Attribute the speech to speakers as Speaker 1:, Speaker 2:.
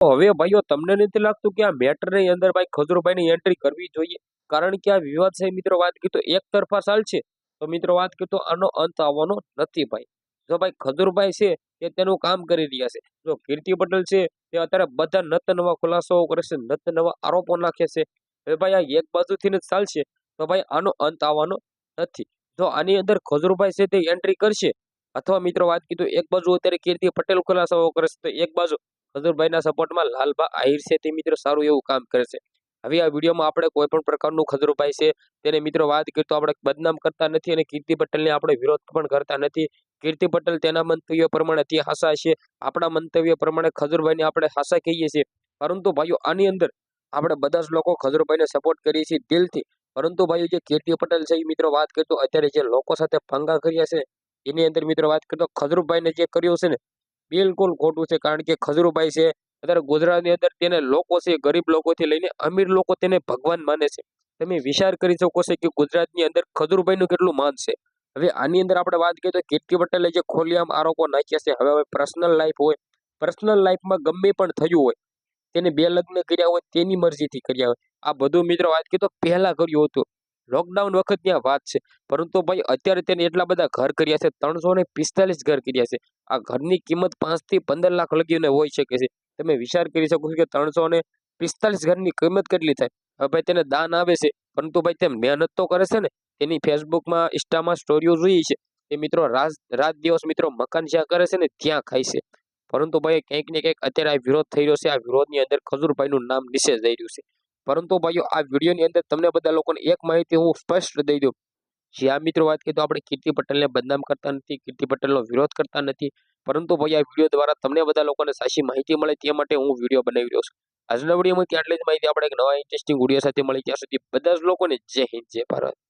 Speaker 1: હવે ભાઈઓ, તમને નથી લાગતું કે આ મેટરની અંદર ભાઈ ખજુરભાઈની એન્ટ્રી કરવી જોઈએ? કારણ કે આ વિવાદ છે મિત્રો વાત કીધું એક તરફા ચાલશે. તો મિત્રો વાત કીધું આનો અંત આવવાનો નથી ભાઈ. જો ભાઈ ખજુરભાઈ છે, તે તેનું કામ કરી રહ્યા છે. જો કીર્તિ પટેલ છે, તે અત્યારે બધા નત નવા ખુલાસાઓ કરે છે, નત નવા આરોપો નાખે છે. હવે ભાઈ આ એક બાજુથી જ ચાલશે, તો ભાઈ આનો અંત આવવાનો નથી. જો આની અંદર ખજુરભાઈ છે, તે એન્ટ્રી કરશે, અથવા મિત્રો વાત કીધું એક બાજુ અત્યારે કીર્તિ પટેલ ખુલાસાઓ કરે છે, તો એક બાજુ ખજૂરભાઈના સપોર્ટમાં લાલબા આહિર છે તે મિત્રો સારું એવું કામ કરે છે. હવે આ વિડીયોમાં આપણે કોઈ પણ પ્રકારનું ખજૂરભાઈ છે તેને મિત્રો વાત કરીએ તો આપણે બદનામ કરતા નથી અને કીર્તિ પટેલને આપણે વિરોધ પણ કરતા નથી. કીર્તિ પટેલ તેના મંતવ્ય પ્રમાણે તે હાસા છે. આપણા મંતવ્ય પ્રમાણે ખજૂરભાઈને આપણે હાસા કહીએ છીએ. પરંતુ ભાઈઓ, આની અંદર આપણે બધા જ લોકો ખજૂરભાઈને સપોર્ટ કરીએ છીએ દિલથી. પરંતુ ભાઈઓ, જે કીર્તિ પટેલ છે એ મિત્રો વાત કરતો અત્યારે જે લોકો સાથે ભંગા કર્યા છે, એની અંદર મિત્રો વાત કરતો ખજૂરભાઈને જે કર્યું છે ને બિલકુલ ખોટું છે, કારણ કે ખજૂરભાઈ છે, અત્યારે ગુજરાતની અંદર તેને લોકો છે, ગરીબ લોકોથી લઈને અમીર લોકો તેને ભગવાન માને છે. તમે વિચાર કરી શકો છો કે ગુજરાતની અંદર ખજુરભાઈનું કેટલું માન છે. હવે આની અંદર આપણે વાત કરીએ તો કીર્તિ પટેલે જે ખોલિયામ આરોપો નાખ્યા છે, હવે પર્સનલ લાઈફ હોય પર્સનલ લાઈફમાં ગમે પણ થયું હોય, તેને બે લગ્ન કર્યા હોય, તેની મરજીથી કર્યા હોય. આ બધું મિત્રો વાત કરીએ તો પહેલા કર્યું હતું. લોકડાઉન વખત ત્યાં વાત છે. પરંતુ ભાઈ, અત્યારે તેને એટલા બધા ઘર કર્યા છે, ત્રણસો ને પિસ્તાલીસ ઘર કર્યા છે. આ ઘરની કિંમત પાંચથી પંદર લાખ લગીને હોઈ શકે છે. તમે વિચાર કરી શકો છો કે ત્રણસો ને પિસ્તાલીસ ઘરની કિંમત કેટલી થાય? હવે ભાઈ, તેને દાન આવે છે. પરંતુ ભાઈ તે મહેનત તો કરે છે ને. તેની ફેસબુકમાં ઇન્સ્ટામાં સ્ટોરીઓ જોઈએ છે. એ મિત્રો રાત રાત દિવસ મિત્રો મકાન જ્યાં કરે છે ને, ત્યાં ખાય છે. પરંતુ ભાઈ, કંઈક ને કંઈક અત્યારે આ વિરોધ થઈ રહ્યો છે. આ વિરોધની અંદર ખજૂરભાઈનું નામ નિષેધ જઈ રહ્યું છે. પરંતુ ભાઈઓ, આ વિડીયોની અંદર તમને બધા લોકોને એક માહિતી હું સ્પષ્ટ દઈ દઉં. જે આ મિત્રો વાત કરીએ તો આપણે કીર્તિ પટેલને બદનામ કરતા નથી, કીર્તિ પટેલનો વિરોધ કરતા નથી. પરંતુ ભાઈ, આ વીડિયો દ્વારા તમને બધા લોકોને સાચી માહિતી મળે તે માટે હું વીડિયો બનાવી રહ્યો છું. આજના વિડીયોમાં આટલી જ માહિતી આપણે એક નવા ઇન્ટરેસ્ટિંગ વીડિયો સાથે મળી ત્યાં સુધી. બધા જ લોકોને જય હિન્દ, જય ભારત.